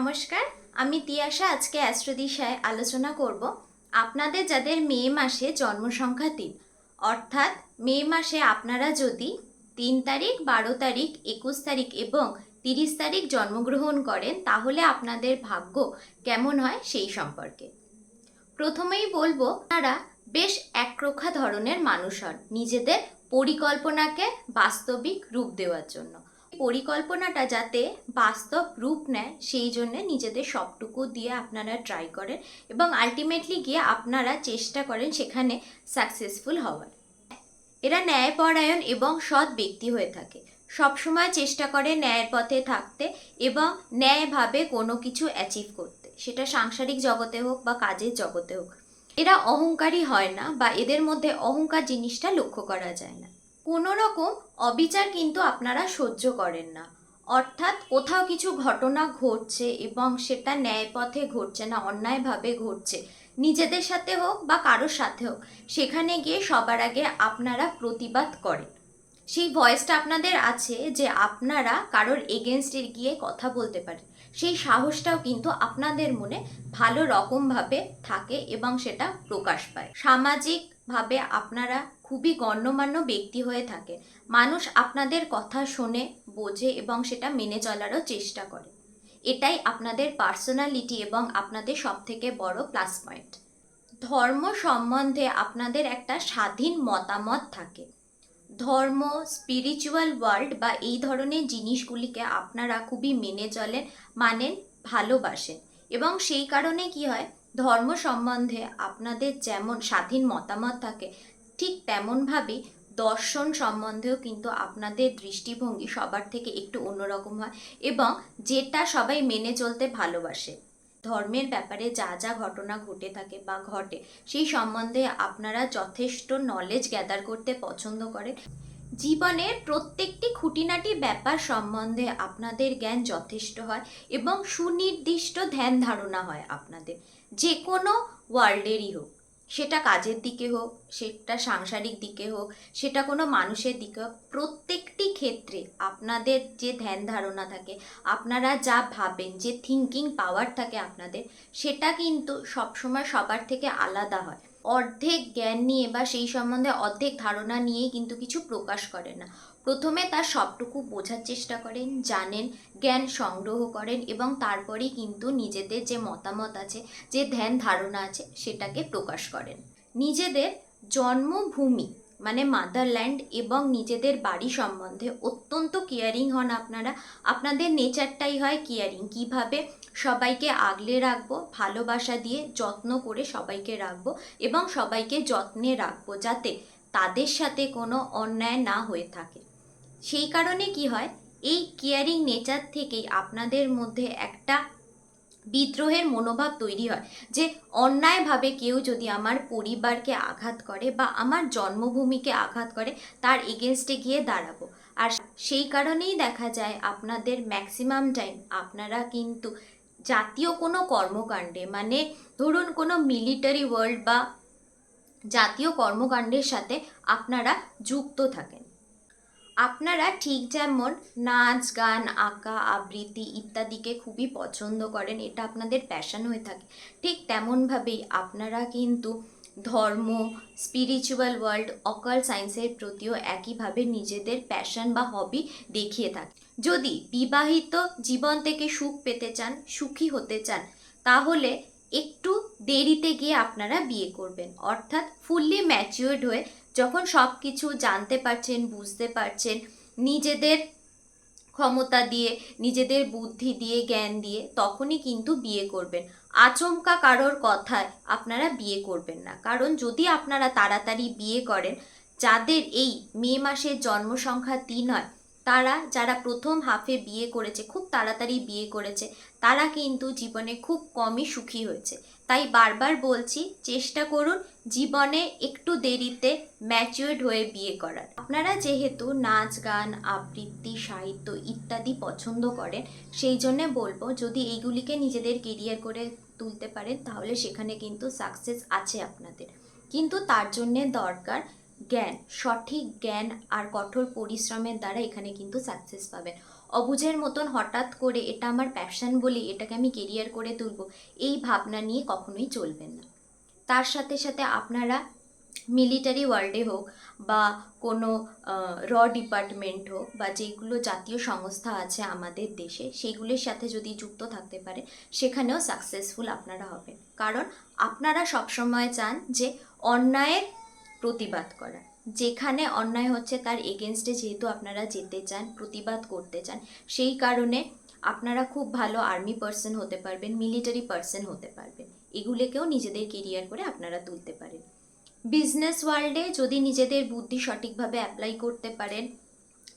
নমস্কার, আমি তিয়াশা, আজকে অ্যাস্ট্রোদিশায় আলোচনা করব আপনাদের যাদের মে মাসে জন্ম সংখ্যা তিন, অর্থাৎ মে মাসে আপনারা যদি তিন তারিখ, বারো তারিখ, একুশ তারিখ এবং তিরিশ তারিখ জন্মগ্রহণ করেন, তাহলে আপনাদের ভাগ্য কেমন হয় সেই সম্পর্কে। প্রথমেই বলব তারা বেশ একরোখা ধরনের মানুষ হন, নিজেদের পরিকল্পনাকে বাস্তবিক রূপ দেওয়ার জন্য। পরিকল্পনাটা যাতে বাস্তব রূপ নেয়, সেই জন্য নিজেদের সবটুকু দিয়ে আপনারা ট্রাই করেন এবং আলটিমেটলি গিয়ে আপনারা চেষ্টা করেন সেখানে সাকসেসফুল হওয়ার। এরা ন্যায়পরায়ণ এবং সৎ ব্যক্তি হয়ে থাকে। সবসময় চেষ্টা করে ন্যায়ের পথে থাকতে এবং ন্যায়ভাবে কোনো কিছু অ্যাচিভ করতে। সেটা সাংসারিক জগতে হোক বা কাজের জগতে হোক। এরা অহংকারী হয় না বা এদের মধ্যে অহংকার জিনিসটা লক্ষ্য করা যায় না। কোনো রকম অবিচার কিন্তু আপনারা সহ্য করেন না। অর্থাৎ কোথাও কিছু ঘটনা ঘটছে এবং সেটা ন্যায় পথে ঘটছে না, অন্যায়ভাবে ঘটছে, নিজেদের সাথে হোক বা কারোর সাথে হোক, সেখানে গিয়ে সবার আগে আপনারা প্রতিবাদ করেন। সেই ভয়েসটা আপনাদের আছে যে আপনারা কারোর এগেনস্টে গিয়ে কথা বলতে পারেন। সেই সাহসটাও কিন্তু আপনাদের মনে ভালো রকমভাবে থাকে এবং সেটা প্রকাশ পায়। সামাজিকভাবে আপনারা খুবই গণ্যমান্য ব্যক্তি হয়ে থাকে মানুষ আপনাদের কথা শোনে, বোঝে এবং সেটা মেনে চলারও চেষ্টা করে। এটাই আপনাদের পার্সোনালিটি এবং আপনাদের সবথেকে বড় প্লাস পয়েন্ট ধর্ম সম্বন্ধে আপনাদের একটা স্বাধীন মতামত থাকে। ধর্ম স্পিরিচুয়াল ওয়ার্ল্ড বা এই ধরনের জিনিসগুলিকে আপনারা খুবই মেনে চলেন, মানেন, ভালোবাসেন। এবং সেই কারণে কি হয় ধর্ম সম্বন্ধে আপনাদের যেমন স্বাধীন মতামত থাকে, ঠিক তেমনভাবেই দর্শন সম্বন্ধেও কিন্তু আপনাদের দৃষ্টিভঙ্গি সবার থেকে একটু অন্যরকম হয় এবং যেটা সবাই মেনে চলতে ভালোবাসে। ধর্মের ব্যাপারে যা যা ঘটনা ঘটে থাকে বা ঘটে, সেই সম্বন্ধে আপনারা যথেষ্ট নলেজ গ্যাদার করতে পছন্দ করেন। জীবনের প্রত্যেকটি খুঁটিনাটি ব্যাপার সম্বন্ধে আপনাদের জ্ঞান যথেষ্ট হয় এবং সুনির্দিষ্ট ধ্যান ধারণা হয় আপনাদের। যে কোনো ওয়ার্ল্ডেরই হোক, সেটা কাজের দিকে হোক, সেটা সাংসারিক দিকে হোক, সেটা কোনো মানুষের দিকে হোক, প্রত্যেকটি ক্ষেত্রে আপনাদের যে ধ্যান ধারণা থাকে, আপনারা যা ভাবেন, যে থিঙ্কিং পাওয়ার থাকে আপনাদের, সেটা কিন্তু সবসময় সবার থেকে আলাদা হয়। অর্ধেক জ্ঞান নিয়ে বা সেই সম্বন্ধে অর্ধেক ধারণা নিয়েই কিন্তু কিছু প্রকাশ করে না। প্রথমে তার সবটুকু বোঝার চেষ্টা করেন, জানেন, জ্ঞান সংগ্রহ করেন এবং তারপরেই কিন্তু নিজেদের যে মতামত আছে, যে ধ্যান ধারণা আছে, সেটাকে প্রকাশ করেন। নিজেদের জন্মভূমি মানে মাদারল্যান্ড এবং নিজেদের বাড়ি সম্বন্ধে অত্যন্ত কেয়ারিং হন আপনারা। আপনাদের নেচারটাই হয় কেয়ারিং। কীভাবে সবাইকে আগলে রাখব, ভালোবাসা দিয়ে যত্ন করে সবাইকে রাখব এবং সবাইকে যত্নে রাখব যাতে তাদের সাথে কোনো অন্যায় না হয়ে থাকে। সেই কারণে কি হয়? এই কেয়ারিং নেচার থেকেই আপনাদের মধ্যে একটা বিদ্রোহের মনোভাব তৈরি হয় যে অন্যায়ভাবে কেউ যদি আমার পরিবারকে আঘাত করে বা আমার জন্মভূমিকে আঘাত করে, তার এগেনস্টে গিয়ে দাঁড়াবো। আর সেই কারণেই দেখা যায় আপনাদের ম্যাক্সিমাম টাইম আপনারা কিন্তু জাতীয় কোনো কর্মকাণ্ডে মানে ধরুন কোনো মিলিটারি ওয়ার্ল্ড বা জাতীয় কর্মকাণ্ডের সাথে আপনারা যুক্ত থাকেন। আপনারা ঠিক যেমন নাচ, গান, আঁকা, আবৃত্তি ইত্যাদিকে খুবই পছন্দ করেন, এটা আপনাদের প্যাশন হয়ে থাকে। ঠিক তেমনভাবেই আপনারা কিন্তু ধর্ম স্পিরিচুয়াল ওয়ার্ল্ড অকাল সায়েন্সের প্রতিও একইভাবে নিজেদের প্যাশন বা হবি দেখিয়ে থাকে যদি বিবাহিত জীবন থেকে সুখ পেতে চান, সুখী হতে চান, তাহলে একটু দেরিতে গিয়ে আপনারা বিয়ে করবেন। অর্থাৎ ফুললি ম্যাচিওর্ড হয়ে যখন সব কিছু জানতে পারছেন, বুঝতে পারছেন, নিজেদের ক্ষমতা দিয়ে, নিজেদের বুদ্ধি দিয়ে, জ্ঞান দিয়ে তখনই কিন্তু বিয়ে করবেন। আচমকা কারোর কথায় আপনারা বিয়ে করবেন না। কারণ যদি আপনারা তাড়াতাড়ি বিয়ে করেন, যাদের এই মে মাসের জন্ম সংখ্যা তিন হয়, তারা যারা প্রথম হাফে বিয়ে করেছে, খুব তাড়াতাড়ি বিয়ে করেছে, তারা কিন্তু জীবনে খুব কমই সুখী হয়েছে। তাই বারবার বলছি, চেষ্টা করুন জীবনে একটু দেরিতে ম্যাচিওর্ড হয়ে বিয়ে করার। আপনারা যেহেতু নাচ, গান, আবৃত্তি, সাহিত্য ইত্যাদি পছন্দ করেন, সেই জন্যে বলব, যদি এইগুলিকে নিজেদের কেরিয়ার করে তুলতে পারেন, তাহলে সেখানে কিন্তু সাকসেস আছে আপনাদের। কিন্তু তার জন্যে দরকার জ্ঞান, সঠিক জ্ঞান আর কঠোর পরিশ্রমের দ্বারা এখানে কিন্তু সাকসেস পাবেন। অবুঝের মতন হঠাৎ করে এটা আমার প্যাশন বলি এটাকে আমি কেরিয়ার করে তুলবো, এই ভাবনা নিয়ে কখনোই চলবেন না। তার সাথে সাথে আপনারা মিলিটারি ওয়ার্ল্ডে হোক বা কোনো র ডিপার্টমেন্ট হোক বা যেগুলো জাতীয় সংস্থা আছে আমাদের দেশে সেইগুলির সাথে যদি যুক্ত থাকতে পারে, সেখানেও সাকসেসফুল আপনারা হবেন। কারণ আপনারা সবসময় চান যে অন্যায়ের প্রতিবাদ করা যেখানে অন্যায় হচ্ছে তার এগেনস্টে যেহেতু আপনারা যেতে চান, প্রতিবাদ করতে চান, সেই কারণে আপনারা খুব ভালো আর্মি পার্সন হতে পারবেন মিলিটারি পার্সন হতে পারবেন। এগুলোকেও নিজেদের কেরিয়ার করে আপনারা তুলতে পারেন। বিজনেস ওয়ার্ল্ডে যদি নিজেদের বুদ্ধি সঠিকভাবে অ্যাপ্লাই করতে পারেন,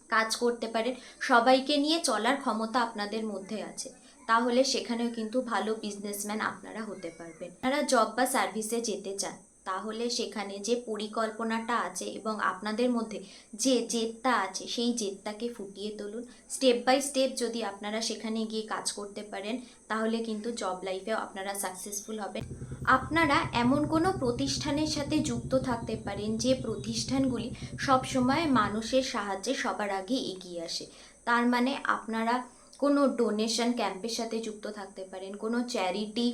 কাজ করতে পারেন, সবাইকে নিয়ে চলার ক্ষমতা আপনাদের মধ্যে আছে। তাহলে সেখানেও কিন্তু ভালো বিজনেসম্যান আপনারা হতে পারবেন। আপনারা জব বা সার্ভিসে যেতে চান তাহলে সেখানে যে পরিকল্পনাটা আছে এবং আপনাদের মধ্যে যে জেদটা আছে, সেই জেদটাকে ফুটিয়ে তুলুন। স্টেপ বাই স্টেপ যদি আপনারা সেখানে গিয়ে কাজ করতে পারেন, তাহলে কিন্তু জব লাইফেও আপনারা সাকসেসফুল হবেন। আপনারা এমন কোনো প্রতিষ্ঠানের সাথে যুক্ত থাকতে পারেন, যে প্রতিষ্ঠানগুলি সবসময় মানুষের সাহায্যে সবার আগে এগিয়ে আসে। তার মানে আপনারা কোনো ডোনেশন ক্যাম্পের সাথে যুক্ত থাকতে পারেন, কোনো চ্যারিটি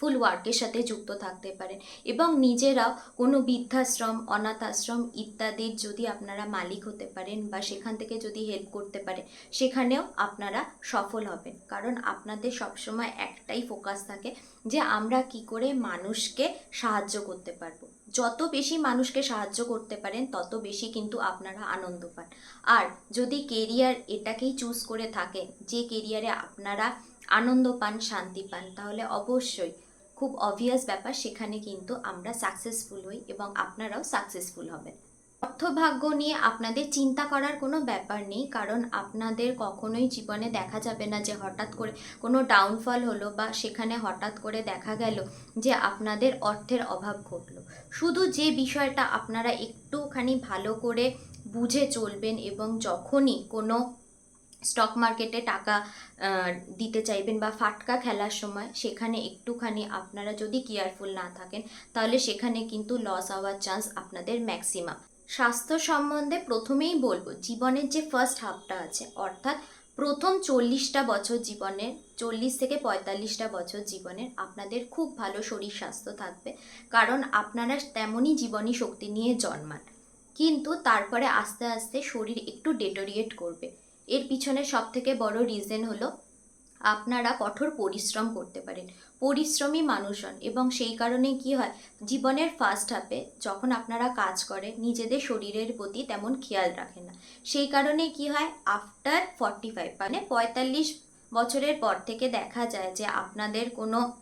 ফুল ওয়ার্কের সাথে যুক্ত থাকতে পারেন। এবং নিজেরাও কোনো বৃদ্ধাশ্রম অনাথ আশ্রম ইত্যাদির যদি আপনারা মালিক হতে পারেন বা সেখান থেকে যদি হেল্প করতে পারেন, সেখানেও আপনারা সফল হবেন। কারণ আপনাদের সবসময় একটাই ফোকাস থাকে যে আমরা কি করে মানুষকে সাহায্য করতে পারব। যত বেশি মানুষকে সাহায্য করতে পারেন, তত বেশি কিন্তু আপনারা আনন্দ পান। আর যদি কেরিয়ার এটাকেই চুজ করে থাকেন, যে কেরিয়ারে আপনারা আনন্দ পান, শান্তি পান, তাহলে অবশ্যই খুব অবভিয়াস ব্যাপার, সেখানে কিন্তু আমরা সাকসেসফুল হই এবং আপনারাও সাকসেসফুল হবেন। অর্থভাগ্য নিয়ে আপনাদের চিন্তা করার কোনো ব্যাপার নেই, কারণ আপনাদের কখনোই জীবনে দেখা যাবে না যে হঠাৎ করে কোনো ডাউনফল হলো বা সেখানে হঠাৎ করে দেখা গেল যে আপনাদের অর্থের অভাব ঘটলো। শুধু যে বিষয়টা আপনারা একটুখানি ভালো করে বুঝে চলবেন এবং যখনই কোনো স্টক মার্কেটে টাকা দিতে চাইবেন বা ফাটকা খেলার সময়, সেখানে একটুখানি আপনারা যদি কেয়ারফুল না থাকেন, তাহলে সেখানে কিন্তু লস হওয়ার চান্স আপনাদের ম্যাক্সিমাম স্বাস্থ্য সম্বন্ধে প্রথমেই বলব, জীবনের যে ফার্স্ট হাফটা আছে, অর্থাৎ প্রথম চল্লিশটা বছর জীবনের, চল্লিশ থেকে পঁয়তাল্লিশটা বছর জীবনের আপনাদের খুব ভালো শরীর স্বাস্থ্য থাকবে, কারণ আপনারা তেমনই জীবনী শক্তি নিয়ে জন্মান। কিন্তু তারপরে আস্তে আস্তে শরীর একটু ডেটোরিয়েট করবে। এর পিছনে সব থেকে বড় রিজন হলো আপনারা কঠোর পরিশ্রম করতে পারেন। পরিশ্রমী মানুষ হন এবং সেই কারণে কি হয়, জীবনের ফার্স্ট হাফে যখন আপনারা কাজ করেন, নিজেদের শরীরের প্রতি তেমন খেয়াল রাখেন না। সেই কারণে কি হয় আফটার ফর্টি ফাইভ মানে পঁয়তাল্লিশ বছরের পর থেকে দেখা যায় যে আপনাদের কোনো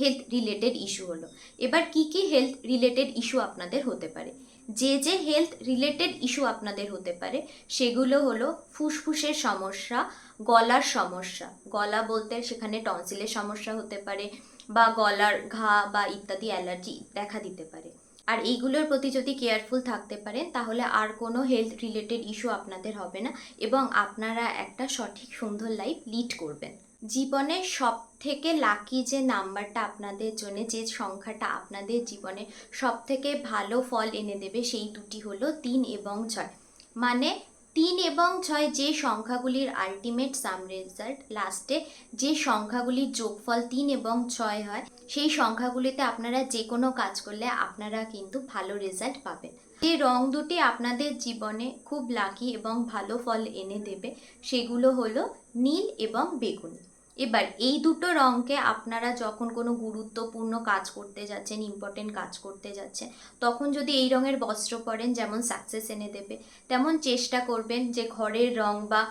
হেলথ রিলেটেড ইস্যু হলো। এবার কি কি হেলথ রিলেটেড ইস্যু আপনাদের হতে পারে? যে যে হেলথ রিলেটেড ইস্যু আপনাদের হতে পারে, সেগুলো হলো ফুসফুসের সমস্যা, গলার সমস্যা। গলা বলতে সেখানে টনসিলের সমস্যা হতে পারে বা গলার ঘা বা ইত্যাদি অ্যালার্জি দেখা দিতে পারে। আর এইগুলোর প্রতি যদি কেয়ারফুল থাকতে পারেন, তাহলে আর কোনো হেলথ রিলেটেড ইস্যু আপনাদের হবে না এবং আপনারা একটা সঠিক সুন্দর লাইফ লিড করবেন। জীবনে সব থেকে লাকি যে নাম্বারটা আপনাদের জন্য, যে সংখ্যাটা আপনাদের জীবনে সব থেকে ভালো ফল এনে দেবে, সেই দুটি হলো তিন এবং ছয়। মানে তিন এবং ছয় যে সংখ্যাগুলির আলটিমেট সাম রেজাল্ট লাস্টে যে সংখ্যাগুলির যোগফল তিন এবং ছয় হয়, সেই সংখ্যাগুলিতে আপনারা যে কোনো কাজ করলে আপনারা কিন্তু ভালো রেজাল্ট পাবেন। যে রং দুটি আপনাদের জীবনে খুব লাকি এবং ভালো ফল এনে দেবে, সেগুলো হলো নীল এবং বেগুনি। এবার এই দুটো রঙকে আপনারা যখন কোনো গুরুত্বপূর্ণ কাজ করতে যাচ্ছেন ইম্পর্টেন্ট কাজ করতে যাচ্ছেন, তখন যদি এই রঙের বস্ত্র পরেন, যেমন সাকসেস এনে দেবে, তেমন চেষ্টা করবেন যে ঘরের রং বা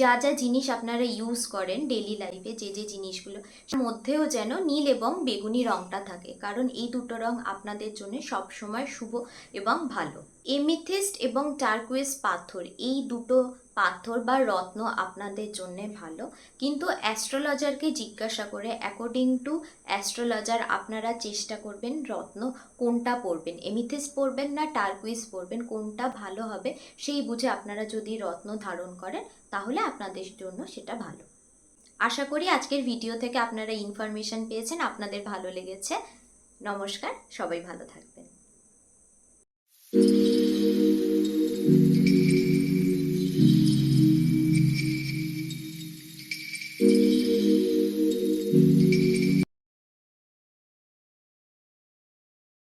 যা যা জিনিস আপনারা ইউজ করেন ডেলি লাইফে যে যে জিনিসগুলো মধ্যেও যেন নীল এবং বেগুনি রংটা থাকে। কারণ এই দুটো রং আপনাদের জন্য সবসময় শুভ এবং ভালো। এমিথিস্ট এবং টার্কুইস পাথর, এই দুটো পাথর বা রত্ন আপনাদের জন্য ভালো। কিন্তু অ্যাস্ট্রোলজারকে জিজ্ঞাসা করে অ্যাকর্ডিং টু অ্যাস্ট্রোলজার আপনারা চেষ্টা করবেন রত্ন কোনটা পরবেন। এমিথিস্ট পরবেন না টার্কুইস পরবেন, কোনটা ভালো হবে সেই বুঝে আপনারা যদি রত্ন ধারণ করেন, তাহলে আপনাদের জন্য সেটা ভালো। আশা করি আজকের ভিডিও থেকে আপনারা ইনফরমেশন পেয়েছেন, আপনাদের ভালো লেগেছে। নমস্কার, সবাই ভালো থাকবেন।